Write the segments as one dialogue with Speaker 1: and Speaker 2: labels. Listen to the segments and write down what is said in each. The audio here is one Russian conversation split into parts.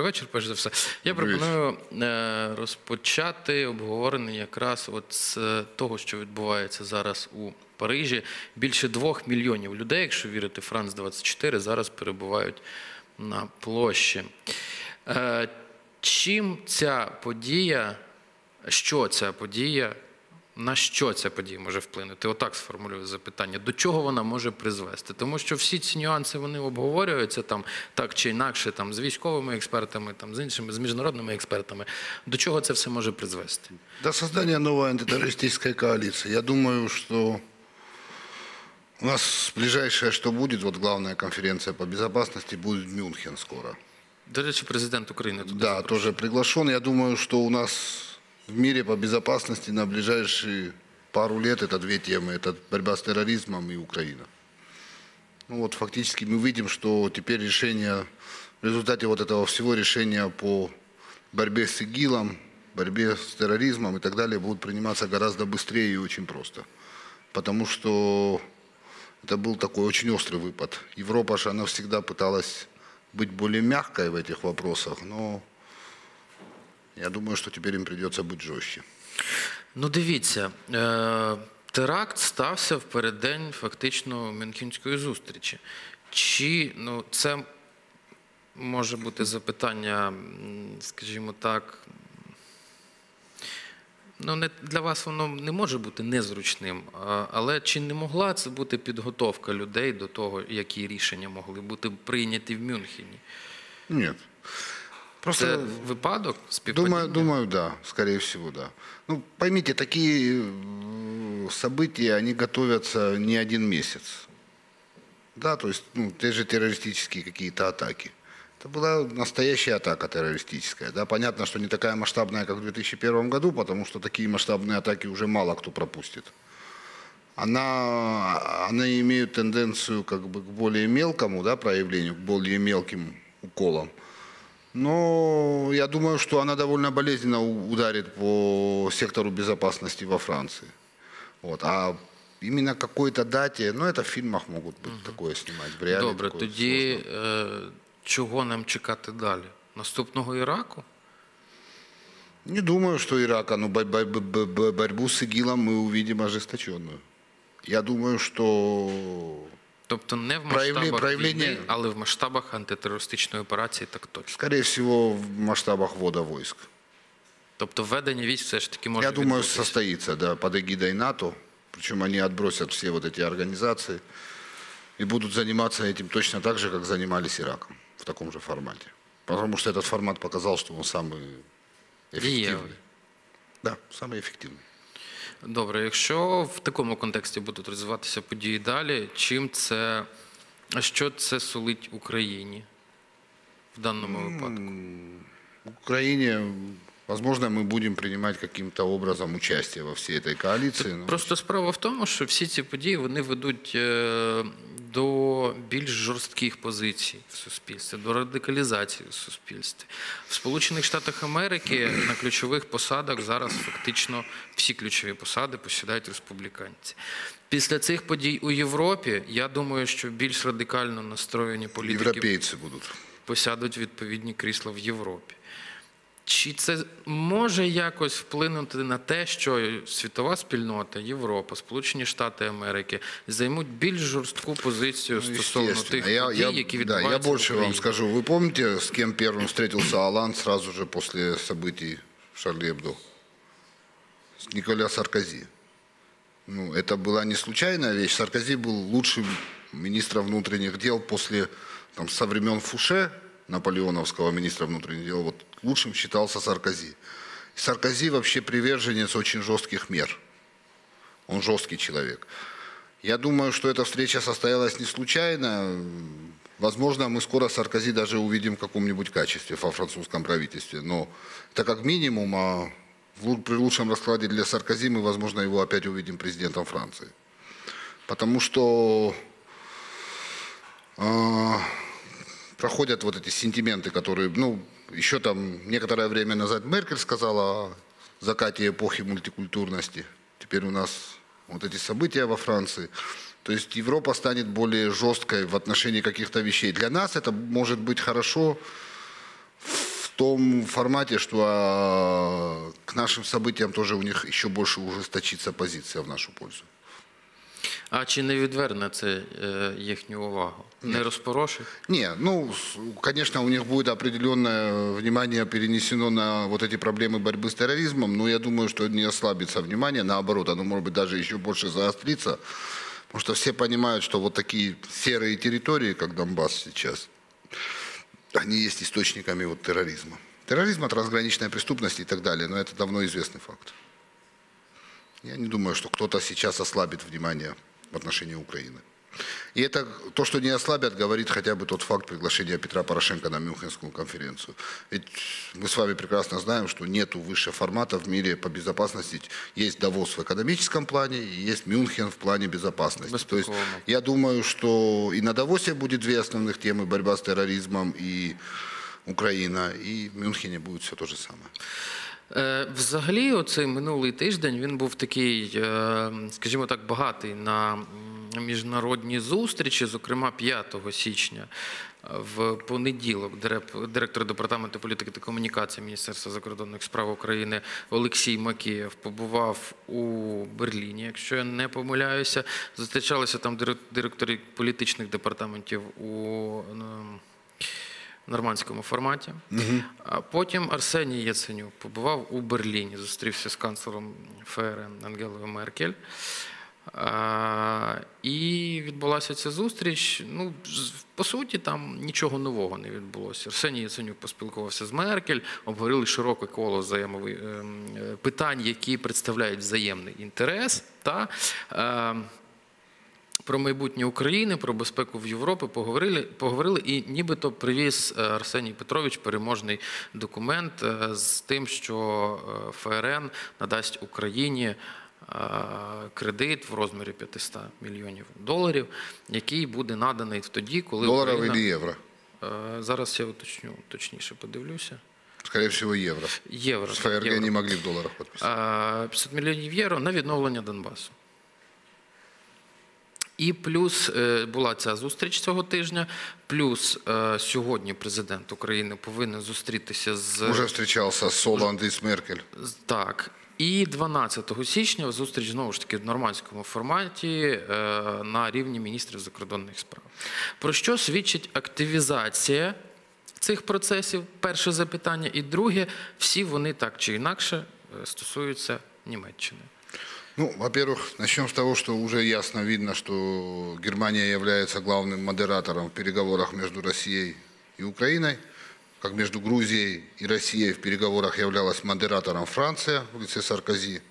Speaker 1: Добрий вечір, перш за все. Я
Speaker 2: Добрий
Speaker 1: пропоную е, розпочати обговорення якраз от з е, того, що відбувається зараз у Парижі. Більше двох мільйонів людей, якщо вірити Франц 24 зараз перебувають на площі. Е, чим ця подія, що ця подія, на що ця подія може вплинути? Отак сформулюю запитання. До чого вона може призвести? Тому що всі ці нюанси вони обговорюються там так чи інакше, там з військовими експертами, там з іншими, з міжнародними експертами. До чого це все може призвести?
Speaker 2: До создания новой антитеррористической коалиции. Я думаю, что у нас ближайшее, что будет, вот главная конференция по безопасности, будет в Мюнхен скоро.
Speaker 1: До речі, президент України туди
Speaker 2: Да, тоже приглашен. Я думаю, что у нас в мире по безопасности на ближайшие пару лет это две темы. Это борьба с терроризмом и Украина. Ну вот фактически мы видим, что теперь решение, в результате вот этого всего решения по борьбе с ИГИЛом, борьбе с терроризмом и так далее будут приниматься гораздо быстрее и очень просто. Потому что это был такой очень острый выпад. Европа же, она всегда пыталась быть более мягкой в этих вопросах, но я думаю, что теперь им придется быть жестче.
Speaker 1: Ну, дивіться, е, теракт стався в переддень фактично Мюнхенської зустрічі. Чи ну, це може бути запитання, скажімо так. Ну, не, для вас воно не може бути незручним, але чи не могла це бути підготовка людей до того, які рішення могли бути прийняті в Мюнхені?
Speaker 2: Нет. Просто
Speaker 1: Це випадок співпадіння?
Speaker 2: Думаю, думаю, да, скорее всего, да. Ну, поймите, такие э, события, они готовятся не один месяц. Да, то есть, ну, те же террористические какие-то атаки. Это была настоящая атака террористическая. Да, понятно, что не такая масштабная, как в 2001 году, потому что такие масштабные атаки уже мало кто пропустит. Она, они имеют тенденцию как бы к более мелкому да, проявлению, к более мелким уколам. Но я думаю, что она довольно болезненно у- ударит по сектору безопасности во Франции. Вот. А именно какой-то дате, ну это в фильмах могут быть такое снимать. В реале
Speaker 1: Добре,
Speaker 2: такое
Speaker 1: тоді
Speaker 2: сложно.
Speaker 1: е, чого нам чекати далі? Наступного Іраку?
Speaker 2: Не думаю, что Ирака, ну, бо- бо- бо- бо- борьбу с ИГИЛом мы увидим ожесточенную. Я думаю, что
Speaker 1: Тобто не в
Speaker 2: Проявлі-
Speaker 1: масштабах
Speaker 2: проявлення-
Speaker 1: війни, але в масштабах антитерористичної операції так точно.
Speaker 2: скорее всего в масштабах ввода войск.
Speaker 1: Тобто введення військ все ж таки може
Speaker 2: Я думаю,
Speaker 1: відбутися.
Speaker 2: состоится, да, под эгидой НАТО. Причем они отбросят все вот эти организации и будут заниматься этим точно так же, как занимались Ираком, в таком же формате. Потому что этот формат показал, что он самый эффективный.
Speaker 1: Дієвий.
Speaker 2: Да, самый эффективный.
Speaker 1: Добре, якщо в такому контексті будуть розвиватися події далі, чим це, що це сулить Україні в даному випадку?
Speaker 2: Україні Украине, возможно, мы будем принимать каким-то образом участие во всей этой коалиции. но-
Speaker 1: Просто справа в тому, що всі ці події вони ведуть е, до більш жорстких позицій в суспільстві, до радикалізації в суспільстві. В Сполучених Штатах Америки на ключових посадах зараз фактично всі ключові посади посідають республіканці. Після цих подій у Європі я думаю, що більш радикально настроєні політики
Speaker 2: Европейцы будут.
Speaker 1: посядуть відповідні крісла в Європі. Чи це може якось вплинути на те, що світова спільнота, Європа, Сполучені Штати Америки займуть більш жорстку позицію
Speaker 2: Ну,
Speaker 1: стосовно
Speaker 2: естественно.
Speaker 1: тих
Speaker 2: я,
Speaker 1: подій,
Speaker 2: я,
Speaker 1: які
Speaker 2: да,
Speaker 1: відбуваються
Speaker 2: я
Speaker 1: в
Speaker 2: больше вам
Speaker 1: Україні?
Speaker 2: скажу. Вы помните, с кем первым встретился Алан сразу же после событий в Шарле Эбдо? С Николя Саркози. Ну, это была не случайная вещь. Саркози был лучшим министром внутренних дел после, там, со времен Фуше, наполеоновского министра внутренних дел, вот лучшим считался Саркози. Саркози вообще приверженец очень жестких мер. Он жесткий человек. Я думаю, что эта встреча состоялась не случайно. Возможно, мы скоро Саркози даже увидим в каком-нибудь качестве во французском правительстве. Но это как минимум, а при лучшем раскладе для Саркози мы, возможно, его опять увидим президентом Франции. Потому что а, проходят вот эти сентименты, которые, ну, еще там некоторое время назад Меркель сказала о закате эпохи мультикультурности. Теперь у нас вот эти события во Франции. То есть Европа станет более жесткой в отношении каких-то вещей. Для нас это может быть хорошо в том формате, что а, к нашим событиям тоже у них еще больше ужесточится позиция в нашу пользу.
Speaker 1: А чи не відверне це їхню увагу? Не розпорошить?
Speaker 2: Не, ну, конечно, у них будет определенное внимание перенесено на вот эти проблемы борьбы с терроризмом, но я думаю, что не ослабится внимание, наоборот, оно может быть даже еще больше заострится, потому что все понимают, что вот такие серые территории, как Донбасс сейчас, они есть источниками вот терроризма. Терроризм, трансграничная преступность и так далее, но это давно известный факт. Я не думаю, что кто-то сейчас ослабит внимание в отношении Украины. И это то, что не ослабят, говорит хотя бы тот факт приглашения Петра Порошенко на Мюнхенскую конференцию. Ведь мы с вами прекрасно знаем, что нету выше формата в мире по безопасности. Есть Давос в экономическом плане и есть Мюнхен в плане безопасности. То есть
Speaker 1: Беспокойно.
Speaker 2: я думаю, что и на Давосе будет две основных темы – борьба с терроризмом и Украина, и в Мюнхене будет все то же самое.
Speaker 1: Е, Взагалі, оцей минулий тиждень він був такий, е, скажімо так, багатий на м, міжнародні зустрічі, зокрема 5 січня. е, В понеділок директор департаменту політики та комунікації Міністерства закордонних справ України Олексій Макієв побував у Берліні, якщо я не помиляюся. Зустрічалися там дирек- директори політичних департаментів у нормандському форматі. А потім Арсеній Яценюк побував у Берліні, зустрівся з канцлером ФРН Ангелою Меркель. І відбулася ця зустріч. Ну, по суті, там нічого нового не відбулося. Арсеній Яценюк поспілкувався з Меркель, обговорили широке коло взаємови- ем, е, питань, які представляють взаємний інтерес. Та, ем, про майбутнє України, про безпеку в Європі поговорили, поговорили і нібито привіз е, Арсеній Петрович переможний документ е, з тим, що е, ФРН надасть Україні е, кредит в розмірі 500 мільйонів доларів, який буде наданий тоді, коли
Speaker 2: Долларов
Speaker 1: Україна...
Speaker 2: или евро?
Speaker 1: Е, Зараз я уточню, точніше подивлюся.
Speaker 2: Скорее всего, евро.
Speaker 1: Євро.
Speaker 2: С
Speaker 1: так,
Speaker 2: ФРГ
Speaker 1: євро.
Speaker 2: не могли в долларах подписать.
Speaker 1: А, 500 мільйонів євро на відновлення Донбасу. І плюс е, була ця зустріч цього тижня. Плюс е, сьогодні президент України повинен зустрітися з
Speaker 2: Уже встречался с Соланд с Меркель.
Speaker 1: так. І 12 січня зустріч знову ж таки в нормандському форматі е, на рівні міністрів закордонних справ. Про що свідчить активізація цих процесів? Перше запитання. І друге, всі вони так чи інакше е, стосуються Німеччини.
Speaker 2: Ну, во-первых, начнем с того, что уже ясно видно, что Германия является главным модератором в переговорах между Россией и Украиной, как между Грузией и Россией в переговорах являлась модератором Франция в лице Саркози.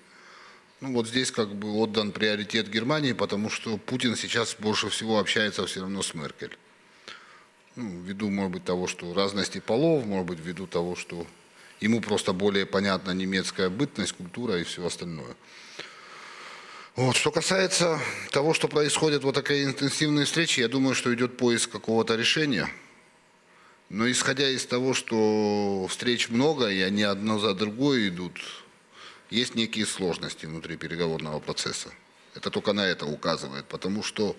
Speaker 2: Ну, вот здесь как бы отдан приоритет Германии, потому что Путин сейчас больше всего общается все равно с Меркель. Ну, ввиду, может быть, того, что разности полов, может быть, ввиду того, что ему просто более понятна немецкая бытность, культура и все остальное. Вот. Что касается того, что происходит вот такие интенсивные встречи, я думаю, что идет поиск какого-то решения. Но исходя из того, что встреч много, и они одно за другой идут, есть некие сложности внутри переговорного процесса. Это только на это указывает, потому что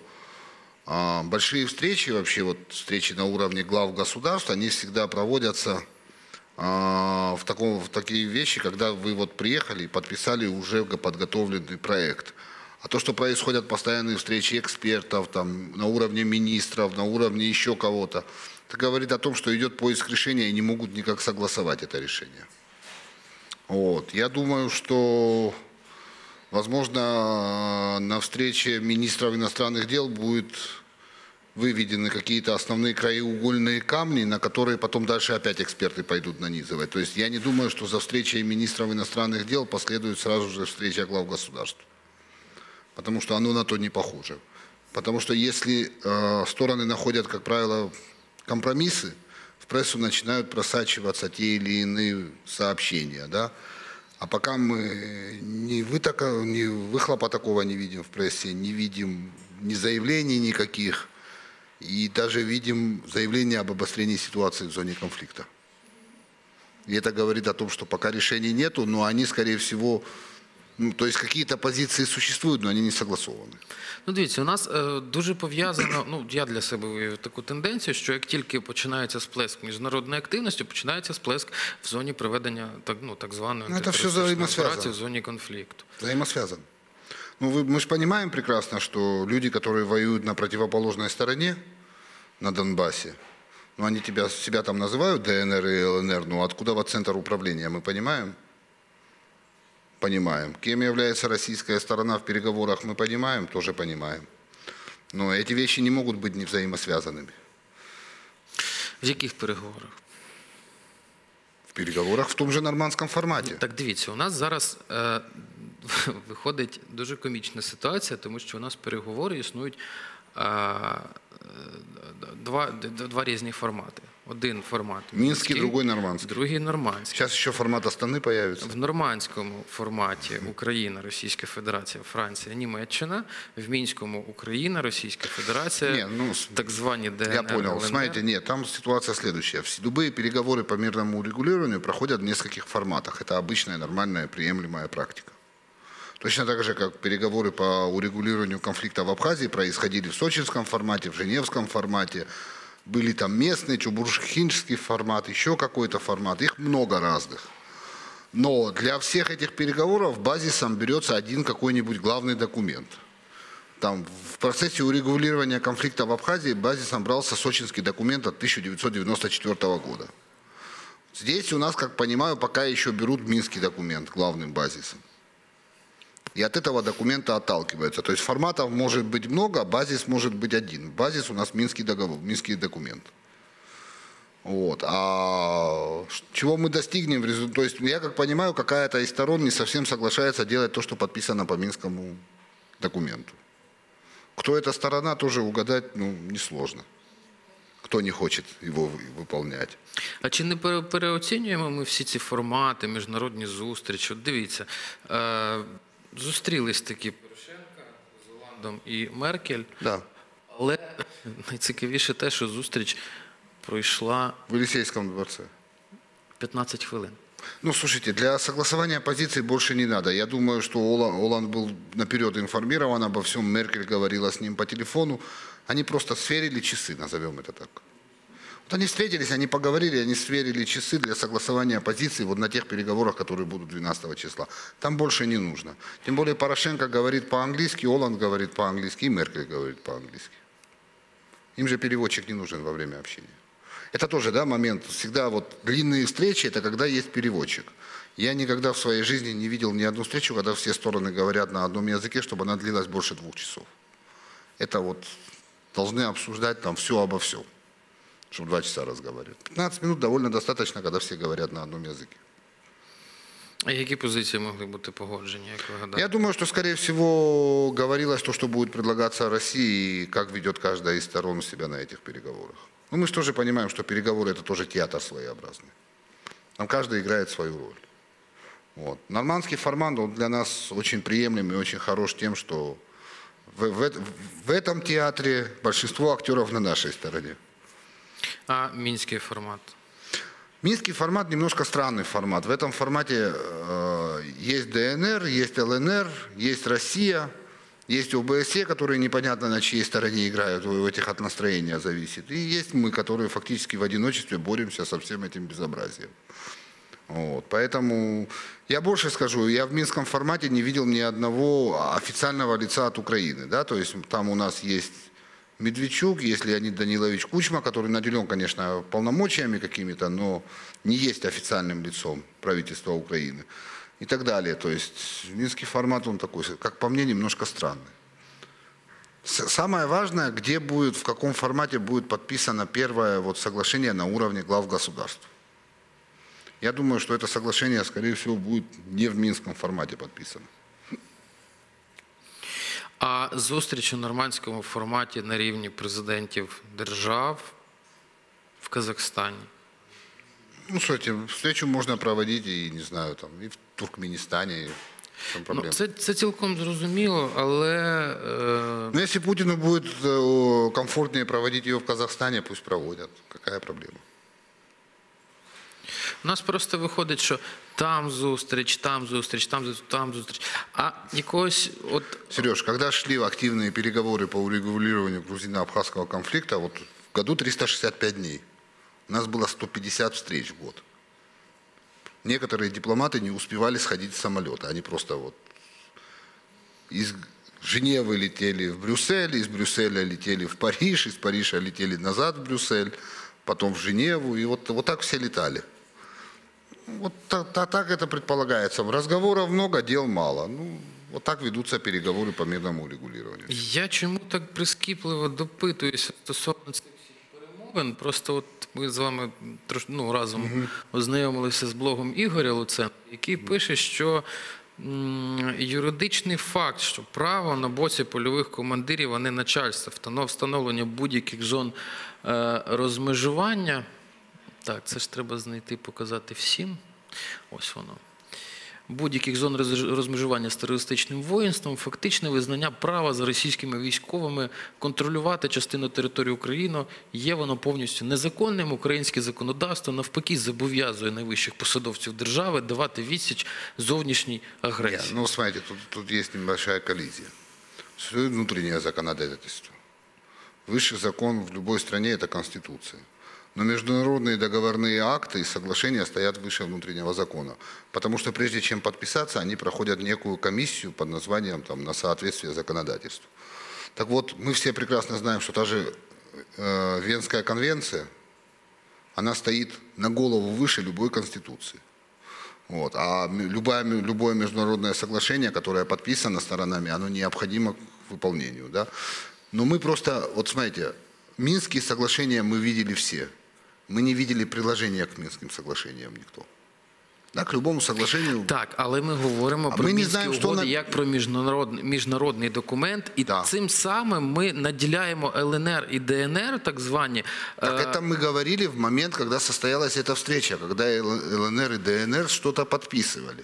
Speaker 2: а, большие встречи, вообще вот встречи на уровне глав государств, они всегда проводятся а, в, таком, в такие вещи, когда вы вот приехали и подписали уже подготовленный проект. А то, что происходят постоянные встречи экспертов там, на уровне министров, на уровне еще кого-то, это говорит о том, что идет поиск решения и не могут никак согласовать это решение. Вот. Я думаю, что, возможно, на встрече министров иностранных дел будет выведены какие-то основные краеугольные камни, на которые потом дальше опять эксперты пойдут нанизывать. То есть я не думаю, что за встречей министров иностранных дел последует сразу же встреча глав государств. Потому что оно на то не похоже. Потому что если э, стороны находят, как правило, компромиссы, в прессу начинают просачиваться те или иные сообщения. Да? А пока мы ни, вытока, ни выхлопа такого не видим в прессе, не видим ни заявлений никаких, и даже видим заявление об обострении ситуации в зоне конфликта. И это говорит о том, что пока решений нету, но они, скорее всего, Ну, то есть какие-то позиции существуют, но они не согласованы.
Speaker 1: Ну, дивіться, у нас е, дуже пов'язано. Ну я для себе виявив таку тенденцію, що як тільки починається сплеск міжнародної активності, починається сплеск в зоні проведення так, ну, так званої
Speaker 2: Ну, це все
Speaker 1: антитерористичної
Speaker 2: взаємосв'язано.
Speaker 1: операції в зоні конфлікту.
Speaker 2: Взаимосвязан. Ну, вы- мы же понимаем прекрасно, что люди, которые воюют на противоположной стороне, на Донбассе, ну, они тебя, себя там называют ДНР и ЛНР, ну, откуда вот центр управления, мы понимаем? Понимаем. Кем является российская сторона в переговорах, мы понимаем, тоже понимаем. Но эти вещи не могут быть не взаимосвязанными.
Speaker 1: В яких переговорах?
Speaker 2: В переговорах в том же нормандском формате.
Speaker 1: Так дивіться, у нас зараз е, виходить дуже комічна ситуація, тому що у нас переговори існують е, е, два, д- д- два різні формати. Один формат
Speaker 2: Мінський, другий нормандський.
Speaker 1: другий нормандський.
Speaker 2: Сейчас еще формат Астаны появится.
Speaker 1: В нормандському форматі Україна, Російська Федерація, Франція, Німеччина, в мінському Україна, Російська Федерація,
Speaker 2: Не, ну, с-
Speaker 1: так звані ДНР.
Speaker 2: Я понял.
Speaker 1: ЛНР.
Speaker 2: Смотрите, нет, там ситуация следующая. Вс- Любые переговоры по мирному урегулированию проходят в нескольких форматах. Это обычная, нормальная, приемлемая практика. Точно так же, как переговоры по урегулированию конфликта в Абхазии происходили в сочинском формате, в женевском формате. были там местные, чубуршхинский формат, еще какой-то формат. Их много разных. Но для всех этих переговоров базисом берется один какой-нибудь главный документ. Там в процессе урегулирования конфликта в Абхазии базисом брался сочинский документ от 1994 года. Здесь у нас, как понимаю, пока еще берут минский документ главным базисом И от этого документа отталкиваются. То есть форматов может быть много, а базис может быть один. Базис у нас Минский договор, Минский документ. Вот. А ш- чего мы достигнем в результате? То есть, я как понимаю, какая-то из сторон не совсем соглашается делать то, что подписано по Минскому документу. Кто эта сторона, тоже угадать ну, несложно. Кто не хочет его вы- выполнять.
Speaker 1: А чи не пере- переоцінюємо ми всі ці формати, міжнародні зустрічі? От дивіться, е, зустрілись такі Порошенка з Оландом і Меркель,
Speaker 2: Да.
Speaker 1: але найцікавіше те, що зустріч пройшла
Speaker 2: В Елисейском дворце.
Speaker 1: 15 хвилин.
Speaker 2: Ну, слушайте, для согласования позиций больше не надо. Я думаю, что Ола- Оланд был наперед информирован обо всем. Меркель говорила с ним по телефону. Они просто сверили часы, назовем это так. Вот они встретились, они поговорили, они сверили часы для согласования позиций вот на тех переговорах, которые будут 12 числа. Там больше не нужно. Тем более Порошенко говорит по-английски, Оланд говорит по-английски и Меркель говорит по-английски. Им же переводчик не нужен во время общения. Это тоже, да, момент. Всегда вот длинные встречи, это когда есть переводчик. Я никогда в своей жизни не видел ни одну встречу, когда все стороны говорят на одном языке, чтобы она длилась больше двух часов. Это вот должны обсуждать там все обо всем, чтобы два часа разговаривать. 15 минут довольно достаточно, когда все говорят на одном языке.
Speaker 1: А які позиції могли бути погоджені, як ви гадаєте?
Speaker 2: Я думаю, что, скорее всего, говорилось то, что будет предлагаться России и как ведет каждая из сторон себя на этих переговорах. Ну, мы же тоже понимаем, что переговоры – это тоже театр своеобразный. Там каждый играет свою роль. Вот. Нормандский формат он для нас очень приемлем и очень хорош тем, что в, в- в этом театре большинство актеров на нашей стороне.
Speaker 1: А мінський формат?
Speaker 2: Минский формат немножко странный формат. В этом формате э, есть ДНР, есть ЛНР, есть Россия, есть ОБСЕ, которые непонятно на чьей стороне играют, у этих от настроения зависит. И есть мы, которые фактически в одиночестве боремся со всем этим безобразием. Вот. Поэтому я больше скажу, я в минском формате не видел ни одного официального лица от Украины. Да? То есть там у нас есть Медведчук, есть Леонид Данилович Кучма, который наделен, конечно, полномочиями какими-то, но не есть официальным лицом правительства Украины и так далее. То есть минский формат, он такой, как по мне, немножко странный. Самое важное, где будет, в каком формате будет подписано первое вот соглашение на уровне глав государств. Я думаю, что это соглашение, скорее всего, будет не в минском формате подписано.
Speaker 1: А зустріч у нормандському форматі на рівні президентів держав в Казахстані.
Speaker 2: Ну, кстати, встречу можна проводити і не знаю, там і в Туркменістані. І
Speaker 1: ну, це це цілком зрозуміло, але е...
Speaker 2: ну, якщо Путіну буде э, комфортніше проводити її в Казахстані, пусть проводять. Яка проблема?
Speaker 1: У нас просто виходить, що там зустріч, там зустріч, там зустріч, там зустріч. А якогось от
Speaker 2: Сереж, когда шли активные переговоры по урегулированию грузино-абхазского конфликта, вот в году 365 дней, у нас было 150 встреч в год. Некоторые дипломаты не успевали сходить с самолета, они просто вот из Женевы летели в Брюссель, из Брюсселя летели в Париж, из Парижа летели назад в Брюссель, потом в Женеву, и вот, вот так все летали. Вот та- та- так это предполагается. Разговоров много, дел мало. Ну, вот так ведутся переговоры по мирному урегулированию.
Speaker 1: Я чому так прискіпливо допитуюся стосовно цих перемовин? Просто от ми з вами ну, разом ознайомилися з блогом Ігоря Луценка, який пише, що м, юридичний факт, що право на боці польових командирів, а не начальства, встановлення будь-яких зон е, розмежування. Так, це ж треба знайти, показати всім. Ось воно будь-яких зон розмежування з терористичним воїнством, фактичне визнання права за російськими військовими контролювати частину території України є воно повністю незаконним. Українське законодавство навпаки зобов'язує найвищих посадовців держави давати відсіч зовнішній агресії.
Speaker 2: ну, смотрите, тут, тут есть небольшая коллизия. Существует внутреннее законодательство. Высший закон в любой стране – это Конституция. Но международные договорные акты и соглашения стоят выше внутреннего закона. Потому что прежде чем подписаться, они проходят некую комиссию под названием там, «на соответствие законодательству». Так вот, мы все прекрасно знаем, что та же э, Венская конвенция, она стоит на голову выше любой конституции. Вот. А м- любое международное соглашение, которое подписано сторонами, оно необходимо к выполнению. Да? Но мы просто, вот смотрите, Минские соглашения мы видели все. Мы не видели приложения к Минским соглашениям никто. Да, к любому соглашению.
Speaker 1: Так, але ми говоримо
Speaker 2: А
Speaker 1: про
Speaker 2: ми не
Speaker 1: мінські
Speaker 2: знаємо, що
Speaker 1: угоди
Speaker 2: на-
Speaker 1: як про міжнародний, міжнародний документ, і
Speaker 2: Да.
Speaker 1: цим самим ми наділяємо ЛНР і ДНР, так звані.
Speaker 2: Так
Speaker 1: е,
Speaker 2: это мы говорили в момент, когда состоялась эта встреча, когда Л- ЛНР и ДНР что-то подписывали.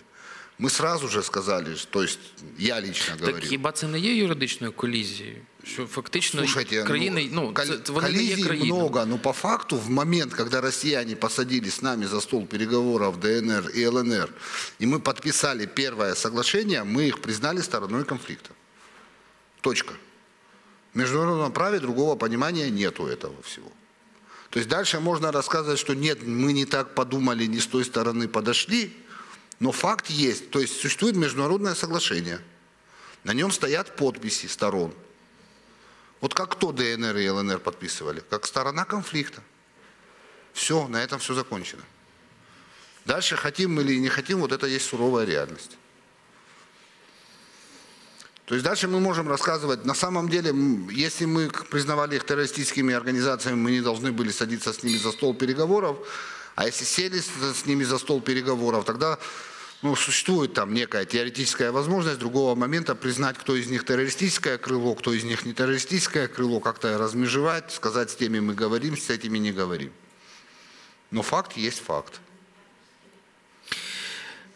Speaker 2: Мы сразу же сказали, что- то есть я лично
Speaker 1: Так
Speaker 2: говорил.
Speaker 1: хіба це не є юридичною колізією? Що фактично
Speaker 2: Слушайте,
Speaker 1: країни, ну,
Speaker 2: кол-
Speaker 1: це, вони не є
Speaker 2: коллизий
Speaker 1: країнами.
Speaker 2: много, но по факту в момент, когда россияне посадили с нами за стол переговоров ДНР и ЛНР, и мы подписали первое соглашение, мы их признали стороной конфликта. Точка. В международном праве другого понимания нету этого всего. То есть дальше можно рассказывать, что нет, мы не так подумали, не с той стороны подошли, но факт есть. То есть существует международное соглашение. На нем стоят подписи сторон. Вот как кто ДНР и ЛНР подписывали? Как сторона конфликта. Все, на этом все закончено. Дальше хотим мы или не хотим, вот это есть суровая реальность. То есть дальше мы можем рассказывать, на самом деле, если мы признавали их террористическими организациями, мы не должны были садиться с ними за стол переговоров, а если сели с, с ними за стол переговоров, тогда ну, существует там некая теоретическая возможность другого момента признать, кто из них террористическое крыло, кто из них не террористическое крыло, как-то размежевать, сказать, с теми мы говорим, с этими не говорим. Но факт есть факт.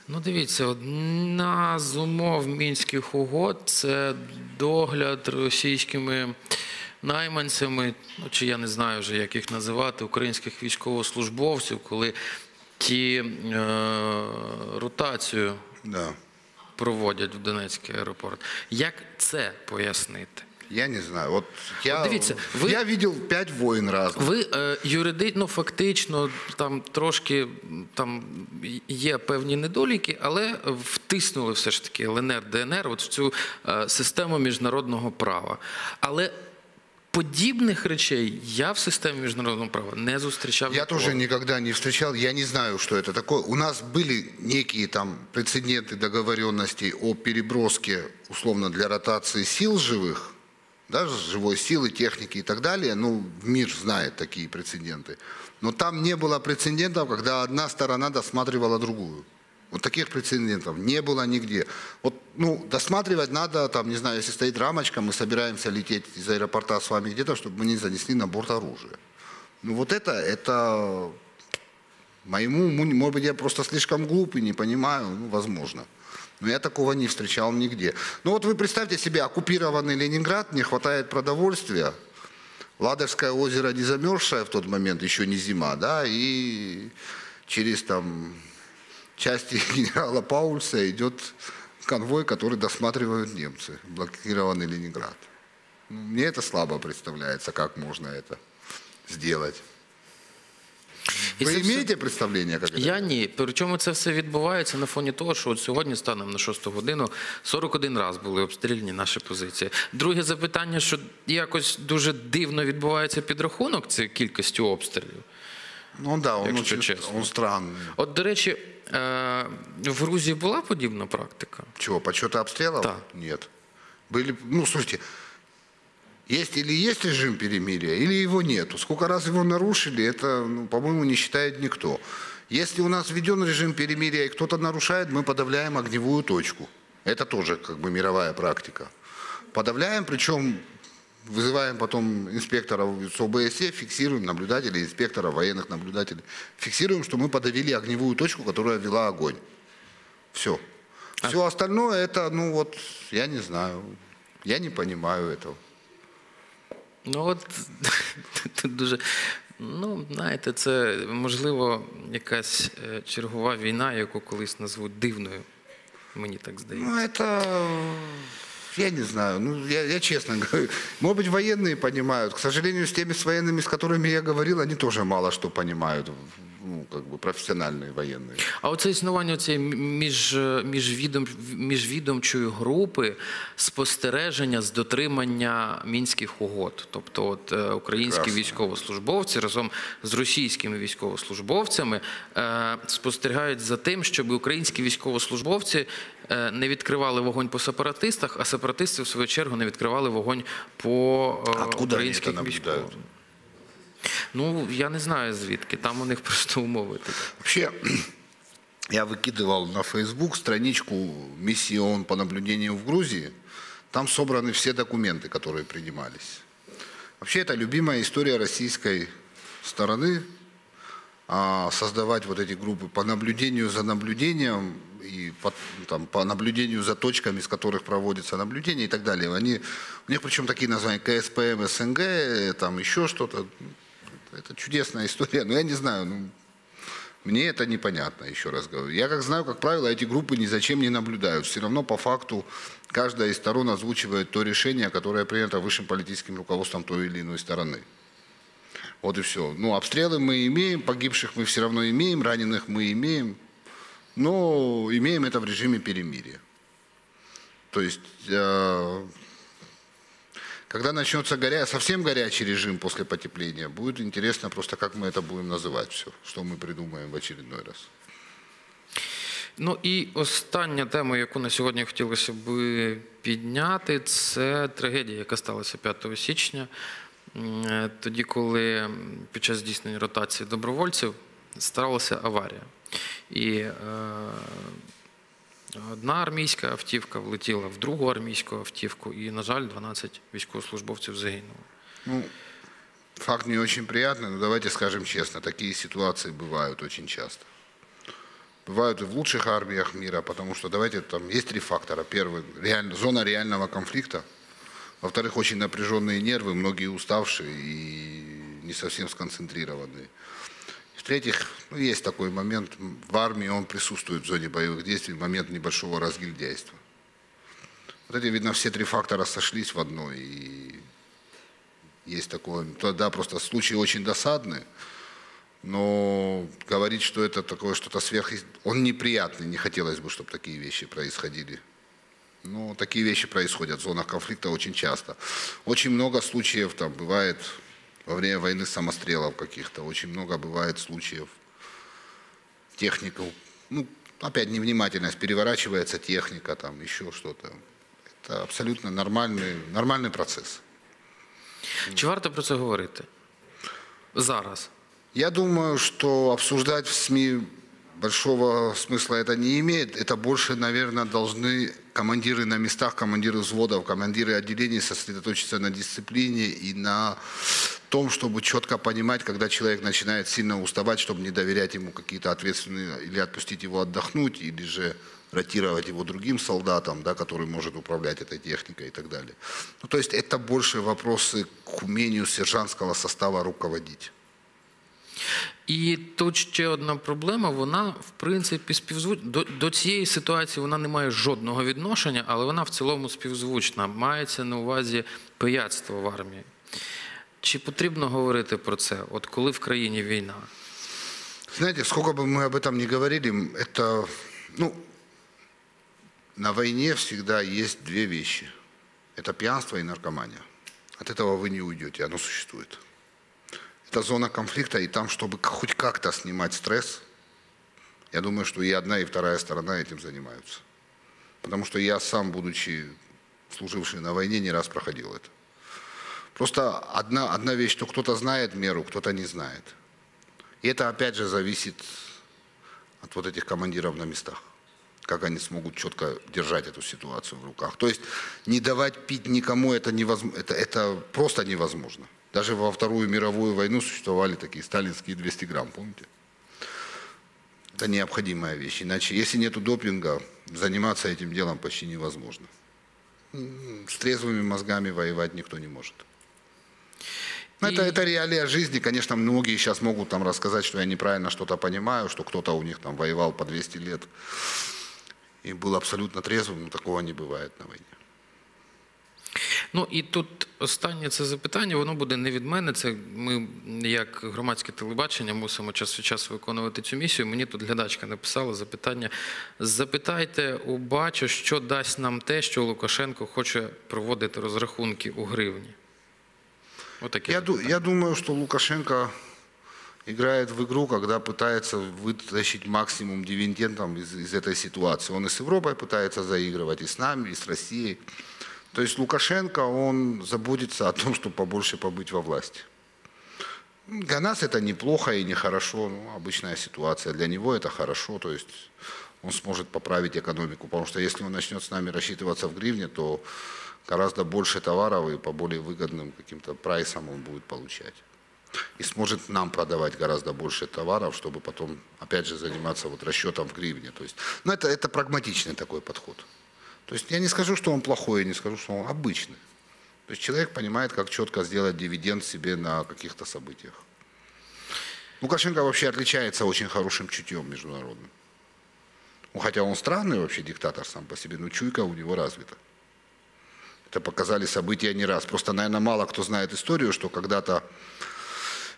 Speaker 1: Ну, дивіться, одна з умов мінських угод це догляд російськими найманцями, ну чи я не знаю вже, як їх називати, українських військовослужбовців, коли ті е, ротацію
Speaker 2: Да.
Speaker 1: проводять в Донецький аеропорт. Як це пояснити?
Speaker 2: Я не знаю. Вот я,
Speaker 1: дивіться, ви-
Speaker 2: я видел пять войн разных.
Speaker 1: Ви е, юриди, ну фактично там трошки м, там є певні недоліки, але втиснули все ж таки ЛНР, ДНР от в цю е, систему міжнародного права. Але подібних речей я в системі міжнародного права не зустрічав.
Speaker 2: Я
Speaker 1: ніколи.
Speaker 2: тоже никогда не встречал, я не знаю, что это такое. У нас были некие там прецеденты договоренностей о переброске, условно, для ротации сил живых, да, живой силы, техники и так далее. Ну, мир знает такие прецеденты. Но там не было прецедентов, когда одна сторона досматривала другую. Вот таких прецедентов не было нигде. Вот, ну, досматривать надо, там, не знаю, если стоит рамочка, мы собираемся лететь из аэропорта с вами где-то, чтобы мы не занесли на борт оружие. Ну, вот это, это моему может быть, я просто слишком глуп и не понимаю, ну, возможно. Но я такого не встречал нигде. Ну вот вы представьте себе, оккупированный Ленинград, не хватает продовольствия, Ладожское озеро не замерзшее в тот момент, еще не зима, да, и через там части генерала Паульса идет конвой, который досматривают немцы, блокированный Ленинград. Ну, мне это слабо представляется, как можно это сделать.
Speaker 1: І
Speaker 2: Ви
Speaker 1: це все-
Speaker 2: маєте представлення, як це?
Speaker 1: Я ні. Причому це все відбувається на фоні того, що от сьогодні, станом на 6 годину, 41 раз були обстріляні наші позиції. Друге запитання, що якось дуже дивно відбувається підрахунок цієї кількості обстрілів.
Speaker 2: Ну да, он,
Speaker 1: Якщо
Speaker 2: очень,
Speaker 1: чесно.
Speaker 2: он странный.
Speaker 1: От, до речі, е, в Грузії була подібна практика?
Speaker 2: Чего, подсчета обстрелов?
Speaker 1: Да.
Speaker 2: Нет. Были, ну, слушайте, есть или есть режим перемирия, или его нету. Сколько раз его нарушили, это, ну, по-моему, не считает никто. Если у нас введен режим перемирия и кто-то нарушает, мы подавляем огневую точку. Это тоже как бы мировая практика. Подавляем, причем вызываем потом инспекторов с ОБСЕ, фиксируем наблюдателей, инспекторов, военных наблюдателей. Фиксируем, что мы подавили огневую точку, которая вела огонь. Все. Все остальное это, ну вот, я не знаю. Я не понимаю этого.
Speaker 1: Ну от тут дуже. Ну, знаєте, це можливо якась е, чергова війна, яку колись назвуть дивною. Мені так здається.
Speaker 2: Ну, это, я не знаю, ну, я, я честно говорю. Может быть, военные понимают. К сожалению, с теми с военными, с которыми я говорил, они тоже мало что понимают. Ну, как бы профессиональные военные.
Speaker 1: А оце існування цієї між, міжвідом, міжвідомчої групи спостереження з дотримання мінських угод. Тобто, от, е, українські
Speaker 2: Прекрасно.
Speaker 1: військовослужбовці разом з російськими військовослужбовцями е, спостерігають за тим, щоб українські військовослужбовці е, не відкривали вогонь по сепаратистах, а сепаратисти, в свою чергу, не відкривали вогонь по е,
Speaker 2: Откуда они
Speaker 1: Ну, я не знаю звідки. Там у них просто умови.
Speaker 2: Вообще, я выкидывал на Facebook страничку миссии ООН по наблюдению в Грузии. Там собраны все документы, которые принимались. Вообще, это любимая история российской стороны а, создавать вот эти группы по наблюдению за наблюдением и по, там, по наблюдению за точками, с которых проводится наблюдение и так далее. Они, у них причем такие названия КСПМ, СНГ, там еще что-то. Это чудесная история, но я не знаю, ну, мне это непонятно, еще раз говорю. Я как знаю, как правило, эти группы ни зачем не наблюдают. Все равно по факту каждая из сторон озвучивает то решение, которое принято высшим политическим руководством той или иной стороны. Вот и все. Ну, обстрелы мы имеем, погибших мы все равно имеем, раненых мы имеем, но имеем это в режиме перемирия. То есть, э, когда начнется горя... совсем горячий режим после потепления, будет интересно просто, как мы это будем называть все, что мы придумаем в очередной раз.
Speaker 1: Ну і остання тема, яку на сьогодні хотілося б підняти, це трагедія, яка сталася 5 січня, М, е, тоді, коли м, під час здійснення ротації добровольців сталася аварія. І е, одна армійська автівка влетіла в другу армійську автівку, і, на жаль, 12 військовослужбовців загинуло.
Speaker 2: Ну, факт не очень приятный, но давайте скажем честно, такие ситуации бывают очень часто. Бывают и в лучших армиях мира, потому что, давайте, там есть три фактора. Первый, реаль- зона реального конфликта. Во-вторых, очень напряженные нервы, многие уставшие и не совсем сконцентрированные. В-третьих, ну, есть такой момент, в армии он присутствует в зоне боевых действий, момент небольшого разгильдяйства. Вот эти, видно, все три фактора сошлись в одно, и есть такое. Тогда просто случай очень досадный, но говорить, что это такое что-то сверх... Он неприятный, не хотелось бы, чтобы такие вещи происходили. Но такие вещи происходят в зонах конфликта очень часто. Очень много случаев там бывает во время войны самострелов каких-то. Очень много бывает случаев техников. Ну, опять невнимательность, переворачивается техника, там еще что-то. Это абсолютно нормальный, нормальный процесс.
Speaker 1: Чи варто про це говорити? Зараз.
Speaker 2: Я думаю, что обсуждать в СМИ большого смысла это не имеет. Это больше, наверное, должны командиры на местах, командиры взводов, командиры отделений сосредоточиться на дисциплине и на том, чтобы четко понимать, когда человек начинает сильно уставать, чтобы не доверять ему какие-то ответственные, или отпустить его отдохнуть, или же ротировать его другим солдатам, да, который может управлять этой техникой и так далее. Ну, то есть это больше вопросы к умению сержантского состава руководить.
Speaker 1: І тут ще одна проблема. Вона, в принципі, співзвучна. До, до цієї ситуації вона не має жодного відношення, але вона в цілому співзвучна. Мається на увазі пияцтво в армії. Чи потрібно говорити про це, от коли в країні війна?
Speaker 2: Знаете, сколько бы мы об этом ни говорили, это, ну, на войне всегда есть две вещи. Это пьянство и наркомания. От этого вы не уйдете, оно существует. Это зона конфликта, и там, чтобы хоть как-то снимать стресс, я думаю, что и одна, и вторая сторона этим занимаются. Потому что я сам, будучи служивший на войне, не раз проходил это. Просто одна, одна вещь, что кто-то знает меру, кто-то не знает. И это опять же зависит от вот этих командиров на местах. Как они смогут четко держать эту ситуацию в руках. То есть не давать пить никому это, невозможно, это, это просто невозможно. Даже во Вторую мировую войну существовали такие сталинские 200 грамм, помните? Это необходимая вещь. Иначе, если нет допинга, заниматься этим делом почти невозможно. С трезвыми мозгами воевать никто не может. Ну, Это,
Speaker 1: И-
Speaker 2: это реалия жизни. Конечно, многие сейчас могут там рассказать, что я неправильно что-то понимаю, что кто-то у них там воевал по 200 лет и был абсолютно трезвым, но такого не бывает на войне.
Speaker 1: Ну і тут останнє це запитання, воно буде не від мене. Це ми, як громадське телебачення, мусимо час від часу виконувати цю місію. Мені тут глядачка написала запитання. Запитайте у бачу, що дасть нам те, що Лукашенко хоче проводити розрахунки у гривні. Отаке.
Speaker 2: Я, ду- я думаю, что Лукашенко играет в игру, когда пытается вытащить максимум дивидендов из, из этой ситуации. Он и с Европой пытается заигрывать, и с нами, и с Россией. То есть Лукашенко, он заботится о том, чтобы побольше побыть во власти. Для нас это неплохо и нехорошо, ну, обычная ситуация. Для него это хорошо, то есть он сможет поправить экономику. Потому что если он начнет с нами рассчитываться в гривне, то гораздо больше товаров и по более выгодным каким-то прайсам он будет получать. И сможет нам продавать гораздо больше товаров, чтобы потом, опять же, заниматься вот расчетом в гривне. То есть, ну, это, это прагматичный такой подход. То есть я не скажу, что он плохой, я не скажу, что он обычный. То есть человек понимает, как четко сделать дивиденд себе на каких-то событиях. Лукашенко вообще отличается очень хорошим чутьем международным. Ну, хотя он странный вообще диктатор сам по себе, но чуйка у него развита. Это показали события не раз. Просто, наверное, мало кто знает историю, что когда-то,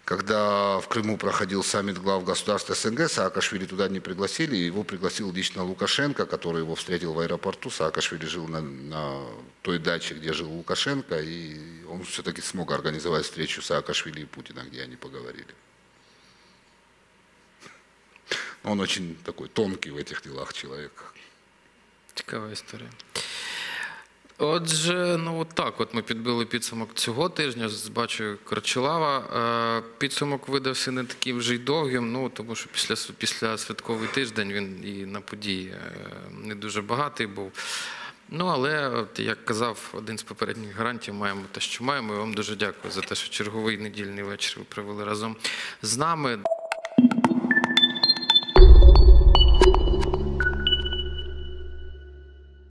Speaker 2: когда в Крыму проходил саммит глав государств СНГ, Саакашвили туда не пригласили, его пригласил лично Лукашенко, который его встретил в аэропорту. Саакашвили жил на, на той даче, где жил Лукашенко, и он все-таки смог организовать встречу Саакашвили и Путина, где они поговорили. Он очень такой тонкий в этих делах человек.
Speaker 1: Цікава історія. Отже, ну от так, от ми підбили підсумок цього тижня з бачою Корчелава. Е, Підсумок видався не таким вже й довгим, ну тому що після, після святковий тиждень він і на події е, не дуже багатий був. Ну, але, от, як казав один з попередніх гарантів, маємо те, що маємо. І вам дуже дякую за те, що черговий недільний вечір ви провели разом з нами.